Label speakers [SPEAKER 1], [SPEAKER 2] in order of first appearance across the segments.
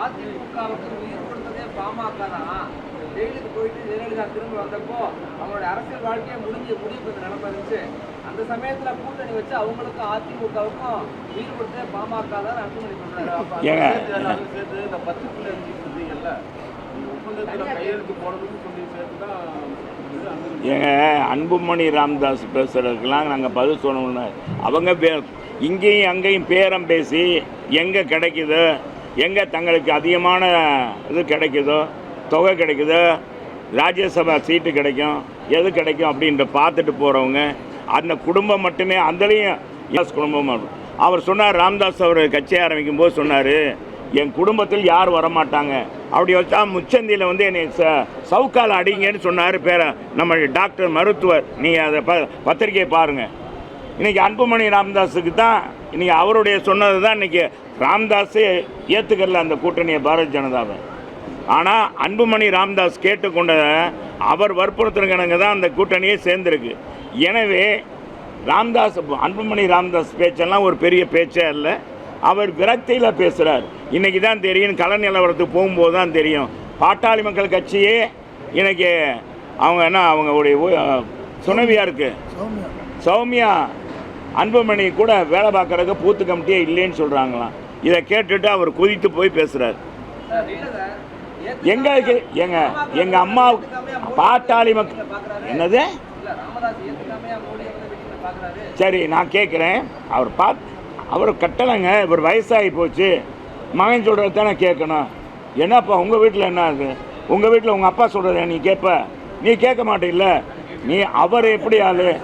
[SPEAKER 1] அதிமுகவுக்கு உயிர் கொடுத்ததே பாமக தான். ஜெயிலுக்கு போயிட்டு ஜெயலலிதா திரும்ப வந்தப்போ அவங்களுடைய அரசியல் வாழ்க்கையே முடிஞ்சு முடிவு நிலைமை இருந்துச்சு. அந்த சமயத்துல கூட்டணி வச்சு அவங்களுக்கும் அதிமுகவுக்கும் உயிர் கொடுத்ததே பாமக தான்
[SPEAKER 2] ஏங்க.
[SPEAKER 3] எல்லாரும் சேர்த்து இந்த பத்து புள்ளி இந்த ஒப்பந்தத்துல கையெழுத்து போடணும்னு சொல்லி சேர்த்து தான் இது அங்க
[SPEAKER 2] ஏங்க அன்புமணி ராமதாஸ் பேசுறதுக்கெல்லாம் நாங்கள் பதில் சொல்லணும்னு. அவங்க பே இங்கேயும் அங்கேயும் பேரம் பேசி எங்கே கிடைக்குதோ? எங்கே தங்களுக்கு அதிகமான இது கிடைக்குதோ தொகை கிடைக்குதோ ராஜ்யசபா சீட்டு கிடைக்கும் எது கிடைக்கும் அப்படின்ற பார்த்துட்டு போகிறவங்க அந்த குடும்பம் மட்டுமே அதுலேயும் எஸ் குடும்பம் அவர் சொன்னார் ராம்தாஸ் அவர் கட்சி ஆரம்பிக்கும் போது சொன்னார் என் குடும்பத்தில் யார் வரமாட்டாங்க? அப்படி வச்சா முச்சந்தியில் வந்து என்னை ச சவுக்கால் அடிங்கன்னு சொன்னார் பேர நம்ம டாக்டர் மருத்துவர் நீங்கள் அதை ப பத்திரிக்கையை பாருங்கள் இன்றைக்கி அன்புமணி ராமதாஸுக்கு தான் இன்றைக்கி அவருடைய சொன்னது தான் இன்றைக்கி ராம்தாஸே ஏற்றுக்கல அந்த கூட்டணியை பாரதிய ஜனதாவை. ஆனால் அன்புமணி ராம்தாஸ் கேட்டுக்கொண்ட அவர் வற்புறுத்தினங்க தான் அந்த கூட்டணியே சேர்ந்துருக்கு. எனவே ராம்தாஸ் அன்புமணி ராம்தாஸ் பேச்செல்லாம் ஒரு பெரிய பேச்சே இல்லை அவர் விரக்தியில் பேசுகிறார் இன்றைக்கி தான் தெரியும் கள நிலவரத்துக்கு போகும்போது தான் தெரியும். பாட்டாளி மக்கள் கட்சியே இன்றைக்கி அவங்க என்ன அவங்களுடைய ஊ- இருக்குது சௌமியா அன்புமணி கூட வேலை பார்க்கறதுக்கு பூத்து கமிட்டியே இல்லைன்னு சொல்கிறாங்களாம் இதை கேட்டுட்டு அவர் குதித்து போய் பேசுகிறார்
[SPEAKER 1] சார்,
[SPEAKER 2] எங்களுக்கு எங்க எங்க அம்மா பாட்டாளி மக்கள் என்னது? சரி நான் கேட்குறேன் அவர் பாத் அவர் கட்டலைங்க இவர் வயசாகி போச்சு. மகன் சொல்கிறது தானே கேட்கணும். என்னப்பா உங்கள் வீட்டில் என்ன ஆகுது உங்கள் வீட்டில் உங்கள் அப்பா சொல்கிறத நீ கேட்ப நீ கேட்க மாட்டேல்ல. நீ அவர் எப்படி ஆளு?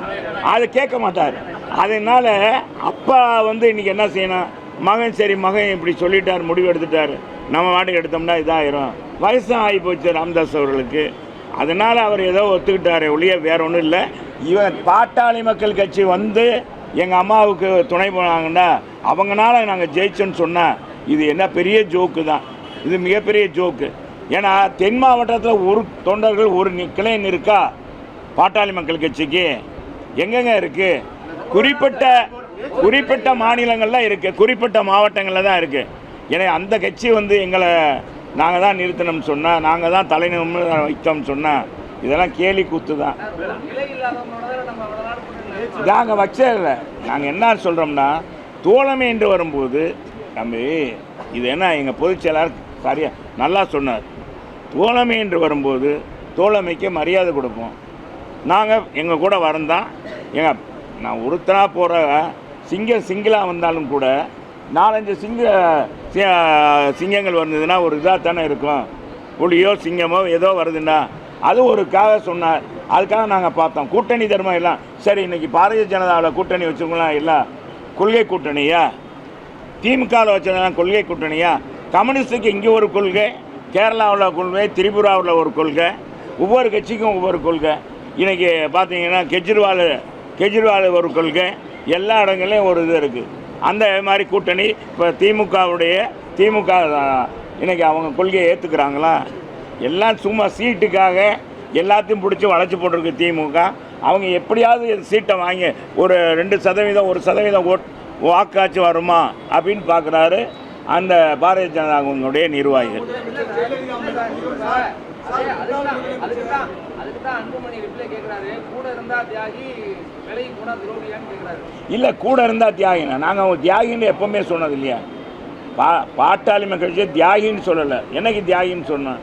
[SPEAKER 2] அதை கேட்க மாட்டார். அதனால் அப்பா வந்து இன்றைக்கி என்ன செய்யணும்? மகன் சரி மகன் இப்படி சொல்லிட்டார் முடிவு எடுத்துட்டார். நம்ம வாட்டுக்கு எடுத்தோம்னா இதாயிரும். வயசும் ஆகி போச்சு ராமதாஸ் அவர்களுக்கு. அதனால் அவர் ஏதோ ஒத்துக்கிட்டாரே ஒழிய வேற ஒன்றும் இல்லை. இவன் பாட்டாளி மக்கள் கட்சி வந்து எங்கள் அம்மாவுக்கு துணை போனாங்கன்னா அவங்கனால நாங்கள் ஜெயிச்சோன்னு சொன்னால் இது என்ன பெரிய ஜோக்கு தான். இது மிகப்பெரிய ஜோக்கு. ஏன்னா தென் மாவட்டத்தில் ஒரு தொண்டர்கள் ஒரு நி- கிளைன் இருக்கா? பாட்டாளி மக்கள் கட்சிக்கு எங்கெங்க இருக்கு? குறிப்பிட்ட குறிப்பிட்ட மாநிலங்கள்ல இருக்கு. குறிப்பிட்ட மாவட்டங்களில் தான் இருக்கு. எனவே அந்த கட்சி வந்து எங்களை நாங்கள் தான் நிறுத்தணும்னு சொன்னால் நாங்கள் தான் தலைநிமிர்ந்து வைத்தோம்னு சொன்னால் இதெல்லாம் கேலி கூத்து தான்.
[SPEAKER 1] நிலை வச்சே இல்லை.
[SPEAKER 2] நாங்கள் நாங்கள் என்ன சொல்கிறோம்னா தோழமை என்று வரும்போது தம்பி இது என்ன எங்கள் பொதுச் செயலாளர் சரியா நல்லா சொன்னார். தோழமை என்று வரும்போது தோழமைக்கு மரியாதை கொடுப்போம். நாங்கள் எங்கள் கூட வரந்தான் எங்கள் நான் ஒருத்தனாக போகிற சிங்கம் சிங்கிளாக வந்தாலும் கூட நாலஞ்சு சிங்க சிங்கங்கள் வந்ததுன்னா ஒரு இதாக தானே இருக்கும். புலியோ சிங்கமோ ஏதோ வருதுன்னா அது ஒருக்காக சொன்னார். அதுக்காக நாங்கள் பார்த்தோம். கூட்டணி தர்மம் எல்லாம் சரி இன்னைக்கு பாரதிய ஜனதாவில் கூட்டணி வச்சுருக்கலாம் இல்லை கொள்கை கூட்டணியா? திமுகவில் வச்சதெல்லாம் கொள்கை கூட்டணியா? கம்யூனிஸ்டுக்கு இங்கே ஒரு கொள்கை கேரளாவில் கொள்கை திரிபுராவில் ஒரு கொள்கை ஒவ்வொரு கட்சிக்கும் ஒவ்வொரு கொள்கை. இன்றைக்கி பார்த்தீங்கன்னா கெஜ்ரிவால் கெஜ்ரிவால் ஒரு கொள்கை. எல்லா இடங்கள்லையும் ஒரு இது இருக்குது அந்த மாதிரி கூட்டணி இப்போ திமுகவுடைய திமுக இன்றைக்கி அவங்க கொள்கையை ஏற்றுக்கிறாங்களா எல்லாம் சும்மா சீட்டுக்காக எல்லாத்தையும் பிடிச்சி வளைச்சி போட்டிருக்கு திமுக. அவங்க எப்படியாவது சீட்டை வாங்கி ஒரு ரெண்டு சதவீதம் ஒரு சதவீதம் ஓட் வாக்காச்சு வருமா அப்படின்னு பார்க்குறாரு அந்த பாரதிய ஜனதாவுடைய நிர்வாகிகள்.
[SPEAKER 1] கூட இருந்தா
[SPEAKER 2] இல்லை கூட இருந்தால் தியாகினா நாங்கள் தியாகின்னு எப்பவுமே சொன்னது இல்லையா பா பாட்டாளி மக்கள் தியாகின்னு சொல்லலை. என்னைக்கு தியாகின்னு சொன்னோம்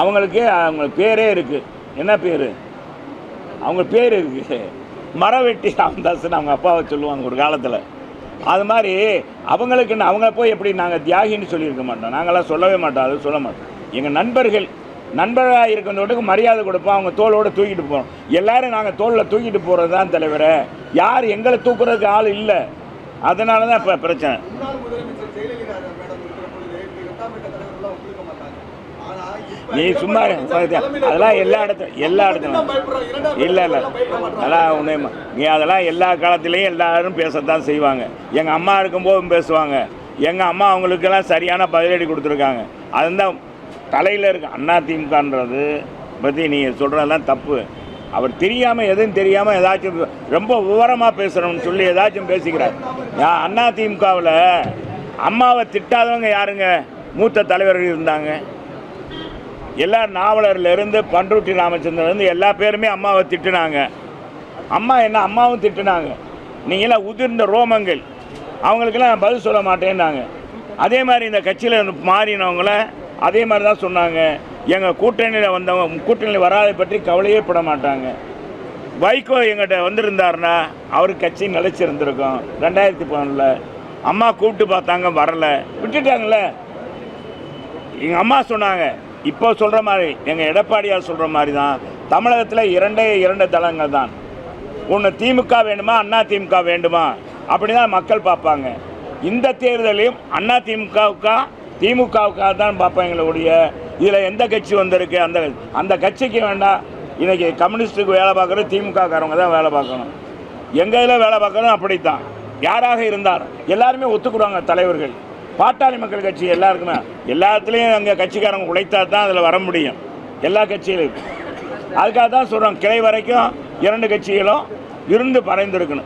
[SPEAKER 2] அவங்களுக்கு அவங்க பேரே இருக்குது என்ன பேர்? அவங்க பேர் இருக்குது மரவெட்டி ராமதாஸ்ன்னு அவங்க அப்பாவை சொல்லுவாங்க ஒரு காலத்தில். அது மாதிரி அவங்களுக்கு அவங்க அவங்கள போய் எப்படி நாங்கள் தியாகின்னு சொல்லியிருக்க மாட்டோம்? நாங்களாம் சொல்லவே மாட்டோம் அது சொல்ல மாட்டோம். எங்கள் நண்பர்கள் நண்பராக இருக்கிறவங்களுக்கு மரியாதை கொடுப்போம். அவங்க தோளோட தூக்கிட்டு போகிறோம் எல்லாரும் நாங்கள் தோளில் தூக்கிட்டு போகிறது தான் தலைவரே. யார் எங்களை தூக்குறதுக்கு ஆள் இல்லை. அதனால தான் இப்போ பிரச்சனை. நீ சும்மா அதெல்லாம் எல்லா இடத்துல எல்லா இடத்துல
[SPEAKER 3] பயப்படுறோம். இரண்டாம்
[SPEAKER 2] இல்லை இல்லை. அதெல்லாம் ஒன்றே நீ அதெல்லாம் எல்லா காலத்துலேயும் எல்லாரும் பேசத்தான் செய்வாங்க. எங்கள் அம்மா இருக்கும்போதும் பேசுவாங்க. எங்கள் அம்மா அவங்களுக்கெல்லாம் சரியான பதிலடி கொடுத்துருக்காங்க. அதுதான் தலையில் இருக்க அண்ணா திமுகன்றது பற்றி நீங்கள் சொல்கிறதெல்லாம் தப்பு. அவர் தெரியாமல் எதுவும் தெரியாமல் ஏதாச்சும் ரொம்ப விவரமாக பேசுகிறோம்னு சொல்லி ஏதாச்சும் பேசிக்கிறார். நான் அண்ணா திமுகவில் அம்மாவை திட்டாதவங்க யாருங்க? மூத்த தலைவர்கள் இருந்தாங்க. எல்லா நாவலர்லேருந்து பண்ருட்டி ராமச்சந்திரன்லேருந்து எல்லா பேருமே அம்மாவை திட்டுனாங்க. அம்மா என்ன அம்மாவும் திட்டுனாங்க. நீங்களாம் உதிர்ந்த ரோமங்கள். அவங்களுக்கெல்லாம் பதில் சொல்ல மாட்டேன்னாங்க. அதே மாதிரி இந்த கட்சியில் மாறினவங்கள அதே மாதிரி தான் சொன்னாங்க. எங்கள் கூட்டணியில் வந்தவங்க கூட்டணியில் வராதை பற்றி கவலையே பட மாட்டாங்க. வைகோ எங்கிட்ட வந்திருந்தாருன்னா அவருக்கு கட்சி நிலைச்சிருந்திருக்கும். ரெண்டாயிரத்தி பதினொன்றில் அம்மா கூப்பிட்டு பார்த்தாங்க வரலை. விட்டுட்டாங்கல்ல. எங்கள் அம்மா சொன்னாங்க இப்போ சொல்கிற மாதிரி எங்கள் எடப்பாடியார் சொல்கிற மாதிரி தான். தமிழகத்தில் இரண்டே இரண்டு தளங்கள் தான். ஒன்று திமுக வேண்டுமா அண்ணா திமுக வேண்டுமா? அப்படி தான் மக்கள் பார்ப்பாங்க. இந்த தேர்தலையும் அண்ணா திமுகவுக்கா திமுகவுக்காக தான் பார்ப்பேன் எங்களுடைய இதில் எந்த கட்சி வந்திருக்கு? அந்த அந்த கட்சிக்கு வேண்டாம் இன்றைக்கி கம்யூனிஸ்ட்டுக்கு வேலை பார்க்குறது திமுகக்காரவங்க தான் வேலை பார்க்கணும். எங்கள் இதில் வேலை பார்க்கணும் அப்படித்தான். யாராக இருந்தார்? எல்லாருமே ஒத்துக்குறாங்க தலைவர்கள். பாட்டாளி மக்கள் கட்சி எல்லாருக்குமே. எல்லாத்துலேயும் அங்கே கட்சிக்காரங்க உழைத்தா தான் அதில் வர முடியும். எல்லா கட்சியிலும். அதுக்காக தான் சொல்கிறோம் கிளை வரைக்கும் இரண்டு கட்சிகளும் இருந்து பறைந்திருக்கணும்